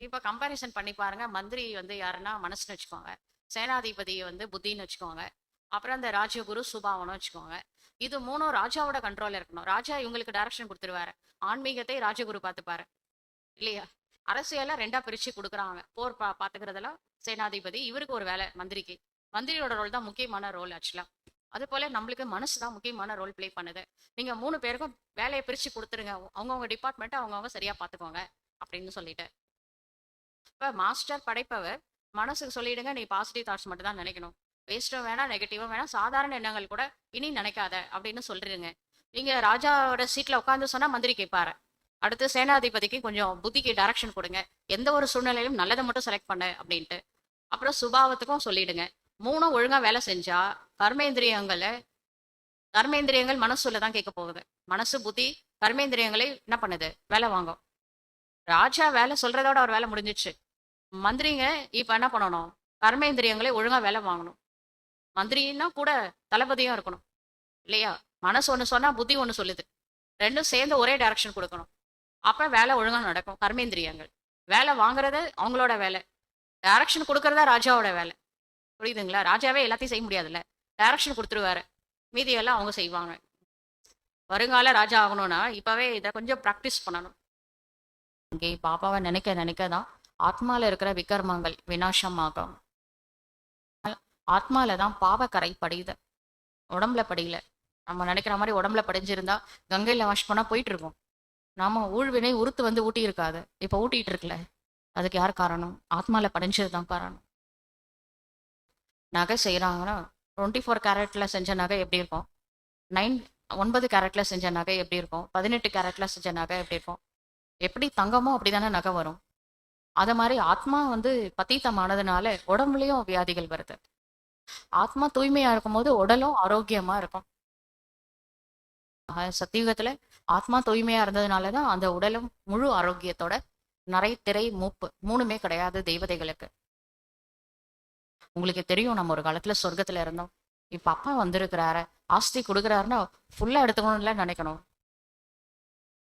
இப்போ கம்பேரிசன் பண்ணி பாருங்க. மந்திரி வந்து யாருன்னா மனசுன்னு வச்சுக்கோங்க. சேனாதிபதி வந்து புத்தின்னு வச்சுக்கோங்க. அப்புறம் இந்த ராஜகுரு சுபாவனும் வச்சுக்கோங்க. இது மூணும் ராஜாவோட கண்ட்ரோல் இருக்கணும். ராஜா இவங்களுக்கு டைரக்ஷன் கொடுத்துருவாரு. ஆன்மீகத்தை ராஜகுரு பார்த்துப்பாரு. இல்லையா? அரசியலை ரெண்டா பிரிச்சு கொடுக்குறாங்க. போர் பா பாத்துக்கிறதெல்லாம் சேனாதிபதி. இவருக்கு ஒரு வேலை மந்திரிக்கு. மந்திரியோட ரோல் தான் முக்கியமான ரோல் ஆக்சுவலா அது போல நம்மளுக்கு மனசு தான் முக்கியமான ரோல் ப்ளே பண்ணுது. நீங்க மூணு பேருக்கும் வேலையை பிரிச்சு கொடுத்துருங்க. அவங்கவுங்க டிபார்ட்மெண்ட்டை அவங்கவுங்க சரியா பார்த்துக்கோங்க. அப்படின்னு சொல்லிட்டு. இப்போ மாஸ்டர் படைப்பவர் மனசுக்கு சொல்லிடுங்க நீ பாசிட்டிவ் தாட்ஸ் மட்டும் தான் நினைக்கணும் வேஸ்ட்டும் வேணாம் நெகட்டிவும் வேணாம் சாதாரண எண்ணங்கள் கூட இனி நினைக்காத அப்படின்னு சொல்லிடுங்க. நீங்கள் ராஜாவோட சீட்டில் உட்காந்து சொன்னால் மந்திரி கேட்பாரு அடுத்து சேனாதிபதிக்கு கொஞ்சம் புத்திக்கு டைரக்ஷன் கொடுங்க. எந்த ஒரு சூழ்நிலையிலும் நல்லதை மட்டும் செலக்ட் பண்ணு அப்படின்ட்டு. அப்புறம் சுபாவத்துக்கும் சொல்லிடுங்க. மூணும் ஒழுங்காக வேலை செஞ்சா கர்மேந்திரியங்களை கர்மேந்திரியங்கள் மனசுல தான் கேட்க போகுது. மனசு புத்தி கர்மேந்திரியங்களை என்ன பண்ணுது? வேலை வாங்கும். ராஜா வேலை சொல்றதோட அவர் வேலை முடிஞ்சிச்சு. மந்திரிங்க இப்ப என்ன பண்ணணும்? கர்மேந்திரியங்களே ஒழுங்கா வேலை வாங்கணும். மந்திரின்னா கூட தளபதியும் இருக்கணும். இல்லையா? மனசு ஒன்று சொன்னா புத்தி ஒன்று சொல்லுது. ரெண்டும் சேர்ந்து ஒரே டைரக்ஷன் கொடுக்கணும். அப்ப வேலை ஒழுங்கா நடக்கும். கர்மேந்திரியங்கள். வேலை வாங்குறது அவங்களோட வேலை. டைரக்ஷன் கொடுக்கறதா ராஜாவோட வேலை. புரியுதுங்களா? ராஜாவே எல்லாத்தையும் செய்ய முடியாதுல்ல. டைரக்ஷன் கொடுத்துருவாரு. மீதியெல்லாம் அவங்க செய்வாங்க. வருங்கால ராஜா ஆகணும்னா இப்பவே இதை கொஞ்சம் ப்ராக்டிஸ் பண்ணணும். இங்கே பாப்பாவை நினைக்க நினைக்க தான் ஆத்மாவில் இருக்கிற விகர்மங்கள் வினாசமாகும் ஆத்மால தான் பாவக்கரை படியுது. உடம்புல படியல. நம்ம நினைக்கிற மாதிரி உடம்புல படிஞ்சிருந்தா கங்கையில் வாஷ் பண்ணால் போயிட்டு இருக்கோம். நாம ஊழ்வினை உருத்து வந்து ஊட்டி இருக்காது. இப்போ ஊட்டிட்டு அதுக்கு யார் காரணம்? ஆத்மால படிஞ்சது தான் காரணம். நகை செய்யறாங்கன்னா டுவெண்ட்டி ஃபோர் கேரட்ல செஞ்ச நகை எப்படி இருக்கும்? நைன் ஒன்பது கேரட்ல செஞ்ச நகை எப்படி இருக்கும்? பதினெட்டு கேரட்ல செஞ்ச நகை எப்படி இருக்கும்? எப்படி தங்கமோ அப்படிதானே நகை வரும். அதை மாதிரி ஆத்மா வந்து பத்தீத்தமானதுனால உடம்புலயும் வியாதிகள் வருது. ஆத்மா தூய்மையா இருக்கும்போது உடலும் ஆரோக்கியமா இருக்கும். சத்தியுகத்துல ஆத்மா தூய்மையா இருந்ததுனாலதான் அந்த உடலும் முழு ஆரோக்கியத்தோட நரை திரை மூப்பு மூணுமே கிடையாது தெய்வதைகளுக்கு. உங்களுக்கு தெரியும் நம்ம ஒரு காலத்துல சொர்க்கத்துல இருந்தோம். இப்ப அப்பா வந்திருக்கிறாரு ஆஸ்தி கொடுக்குறாருன்னா ஃபுல்லா எடுத்துக்கணும்ல நினைக்கணும்.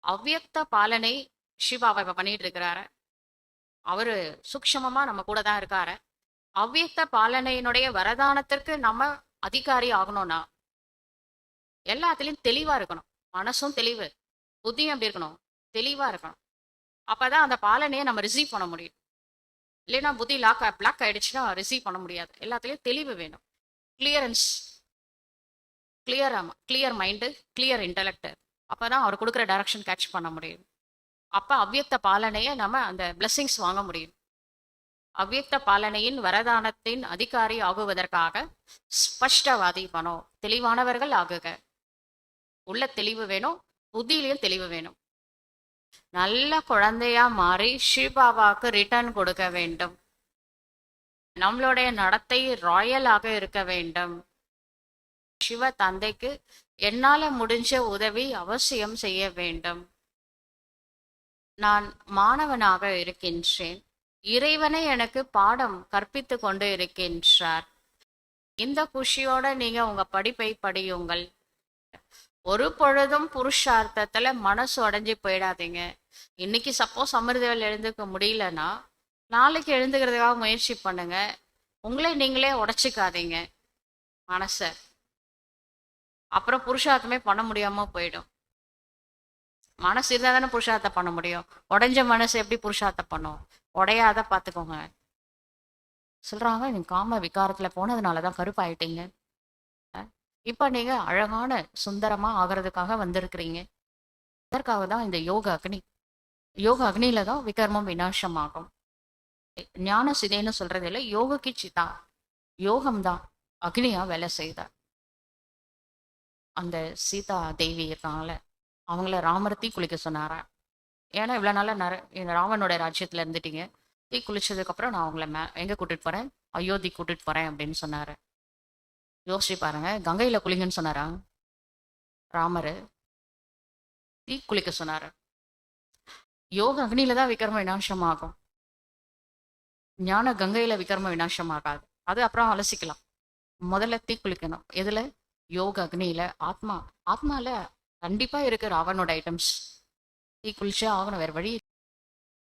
அவ்வியக்த பாலனை சிவாவை இப்போ பண்ணிட்டு இருக்கிறாரு. அவரு சூக்ஷமமா நம்ம கூட தான் இருக்காரு. அவ்வித்த பாலனையினுடைய வரதானத்திற்கு நம்ம அதிகாரி ஆகணும்னா எல்லாத்துலேயும் தெளிவா இருக்கணும். மனசும் தெளிவு புத்தியும் எப்படி இருக்கணும். தெளிவா இருக்கணும். அப்பதான் அந்த பாலனையை நம்ம ரிசீவ் பண்ண முடியும். இல்லைன்னா புத்தி லாக் பிளாக் ஆயிடுச்சுன்னா ரிசீவ் பண்ண முடியாது. எல்லாத்துலேயும் தெளிவு வேணும். Clearance clear clear mind clear intellect அப்பதான் அவர் கொடுக்குற டைரக்ஷன் கேட்ச் பண்ண முடியும். அப்ப அவ்யக்த பாலனையை நம்ம அந்த blessings வாங்க முடியும். அவ்யக்த பாலனையின் வரதானத்தின் அதிகாரி ஆகுவதற்காக ஸ்பஷ்டவாதி பணம் தெளிவானவர்கள் ஆகுக. உள்ள தெளிவு வேணும் புத்தியிலையும் தெளிவு வேணும். நல்ல குழந்தையா மாறி ஸ்ரீபாபாவுக்கு ரிட்டர்ன் கொடுக்க வேண்டும். நம்மளுடைய நடத்தை ராயலாக இருக்க வேண்டும். சிவ தந்தைக்கு என்னால முடிஞ்ச உதவி அவசியம் செய்ய வேண்டும். நான் மாணவனாக இருக்கின்றேன். இறைவனை எனக்கு பாடம் கற்பித்து கொண்டு இருக்கின்றார். இந்த குஷியோட நீங்க உங்க படிப்பை படியுங்கள். ஒரு பொழுதும் புருஷார்த்தத்துல மனசு உடஞ்சி போயிடாதீங்க. இன்னைக்கு சப்போஸ் அமிர்தவேல் எழுந்துக்க முடியலன்னா நாளைக்கு எழுந்துக்கிறதுக்காக முயற்சி பண்ணுங்க. உங்களை நீங்களே உடச்சிக்காதீங்க மனச. அப்புறம் புருஷார்த்தமே பண்ண முடியாம போயிடும். மனசு இருந்தால் தானே புருஷார்த்தம் பண்ண முடியும். உடஞ்ச மனசு எப்படி புருஷார்த்தம் பண்ணும்? உடையாத பார்த்துக்கோங்க சொல்கிறாங்க நீங்கள் காம விக்காரத்தில் போனதுனால தான் கருப்பாயிட்டீங்க இப்போ நீங்கள் அழகான சுந்தரமாக ஆகிறதுக்காக வந்திருக்கிறீங்க. அதற்காக தான் இந்த யோக அக்னி. யோக அக்னியில தான் விகர்மம் விநாசமாகும். ஞான சிதைன்னு சொல்றது இல்லை யோகக்கு சிதா யோகம் தான். அக்னியா வேலை செய்தார் அந்த சீதா தேவி இருக்காங்களே அவங்கள ராமர் தீ குளிக்க சொன்னாரா? ஏன்னா இவ்வளோ நாளாக நர இந்த ராமனோட ராஜ்யத்தில் இருந்துட்டீங்க. தீ குளிச்சதுக்கப்புறம் நான் அவங்கள மே எங்கே கூட்டிகிட்டு போகிறேன் அயோத்தி கூட்டிகிட்டு போகிறேன் அப்படின்னு சொன்னார். யோசிச்சு பாருங்க கங்கையில் குளிங்கன்னு சொன்னாரா? ராமர் தீ குளிக்க சொன்னார். யோக அக்னியில தான் விக்ரம விநாசம் ஆகும் ஞான கங்கையில விக்ரம விநாசம் ஆகாது அது அப்புறம் அலசிக்கலாம் முதல்ல தீ குளிக்கணும். எதுல? யோக அக்னியில. ஆத்மா. ஆத்மால கண்டிப்பாக இருக்குது ராவனோட ஐட்டம்ஸ் தீ குளிச்சே ஆகணும் வேறு வழி